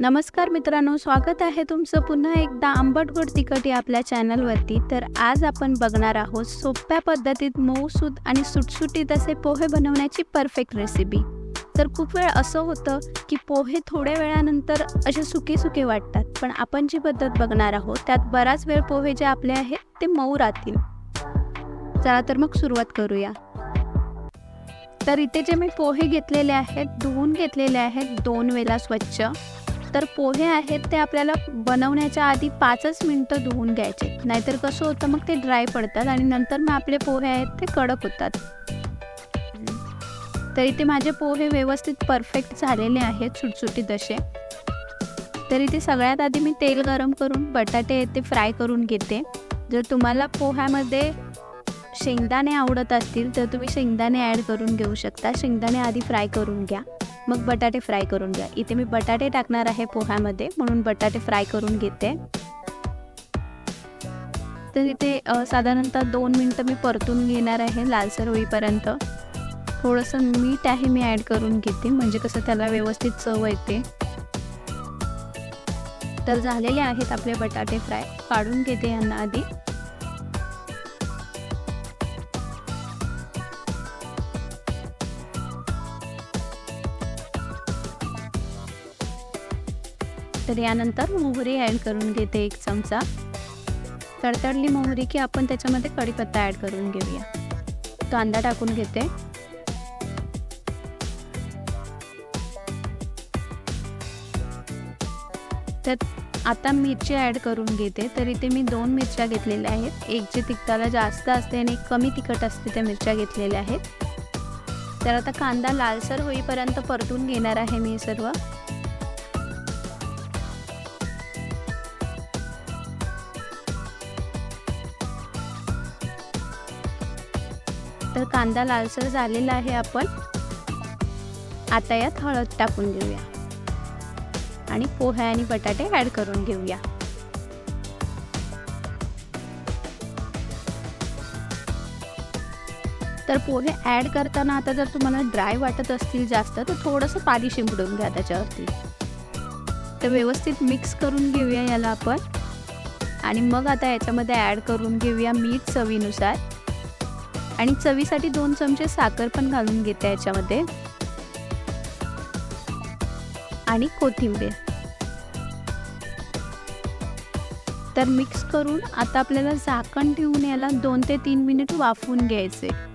नमस्कार मित्रांनो स्वागत आहे तुमचं पुन्हा एकदा आंबट गोड तिखट या आपल्या चॅनलवरती. तर आज आपण बघणार आहोत सोप्या पद्धतीत मऊसूद आणि सुटसुटीत असे पोहे बनवण्याची परफेक्ट रेसिपी तर खूप वेळ असं होतं की पोहे थोड्या वेळानंतर असे सुके सुके वाटतात पण आपण जी पद्धत बघणार आहोत त्यात बराच वेळ पोहे जे आपले आहेत ते मऊ राहतील. चला तर मग सुरुवात करूया. तर इथे जे मी पोहे घेतलेले आहेत धुवून घेतलेले आहेत दोन वेळा स्वच्छ. तर पोहे आहेत ते आपल्याला बनवण्याच्या आधी पाचच मिनटं धुवून घ्यायचे. नाहीतर कसं होतं मग ते ड्राय पडतात आणि नंतर मग आपले पोहे आहेत ते कडक होतात. तर इथे माझे पोहे व्यवस्थित परफेक्ट झालेले आहेत सुटसुटीत असे तर इथे सगळ्यात आधी मी तेल गरम करून बटाटे ते फ्राय करून घेते. जर तुम्हाला पोह्यामध्ये शेंगदाणे आवडत असतील तर तुम्ही शेंगदाणे ॲड करून घेऊ शकता. शेंगदाणे आधी फ्राय करून घ्या. मग बटाटे फ्राय करून घ्या. इथे मी बटाटे टाकणार आहे पोह्यामध्ये म्हणून बटाटे फ्राय करून घेते. तर इथे साधारणतः दोन मिनटं मी परतून घेणार आहे लालसर होईपर्यंत. थोडंसं मीठ आहे मी ॲड करून घेते म्हणजे कसं त्याला व्यवस्थित चव येते. तर झालेले आहेत आपले बटाटे फ्राय. काढून घेते यांना आधी. तर यानंतर मोहरी ॲड करून घेते एक चमचा. तडतडली मोहरी की आपण त्याच्यामध्ये कढीपत्ता ॲड करून घेऊया. कांदा टाकून घेते. तर आता मिरची ॲड करून घेते. तर इथे मी दोन मिरच्या घेतलेल्या आहेत. एक जी तिखटाला जास्त असते आणि एक कमी तिखट असते त्या मिरच्या घेतलेल्या आहेत. तर आता कांदा लालसर होईपर्यंत परतून घेणार आहे मी सर्व. तर कांदा लालसर झालेला आहे आपण. आता यात हळद टाकून घेऊया. आणि पोहे आणि बटाटे ॲड करून घेऊया. तर पोहे ॲड करताना आता जर तुम्हाला ड्राय वाटत असतील जास्त तर थोडंसं पाणी शिंपडून घ्या त्याच्यावरती. तर व्यवस्थित मिक्स करून घेऊया याला आपण. आणि मग आता याच्यामध्ये ॲड करून घेऊया मीठ चवीनुसार. आणि चवीसाठी दोन चमचे साखर पण घालून घेते याच्यामध्ये. आणि कोथिंबीर. तर मिक्स करून आता आपल्याला झाकण ठेवून याला दोन ते तीन मिनिट वाफवून घ्यायचे.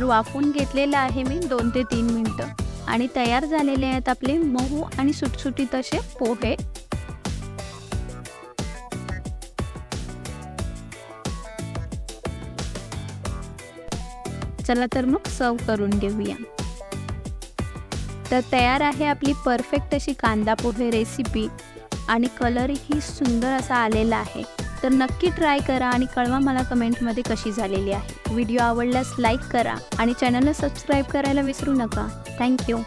तर वाफून घेतलेलं आहे मी दोन ते तीन मिनटं. आणि तयार झालेले आहेत आपले मऊ आणि सुटसुटीत असे पोहे. चला तर मग सर्व करून घेऊया. तर तयार आहे आपली परफेक्ट अशी कांदा पोहे रेसिपी आणि कलरही सुंदर असा आलेला आहे. तर नक्की ट्राय करा आणि कळवा मला कमेंटमध्ये कशी झालेली आहे. व्हिडिओ आवडल्यास लाईक करा आणि चॅनलला सबस्क्राईब करायला विसरू नका. थँक्यू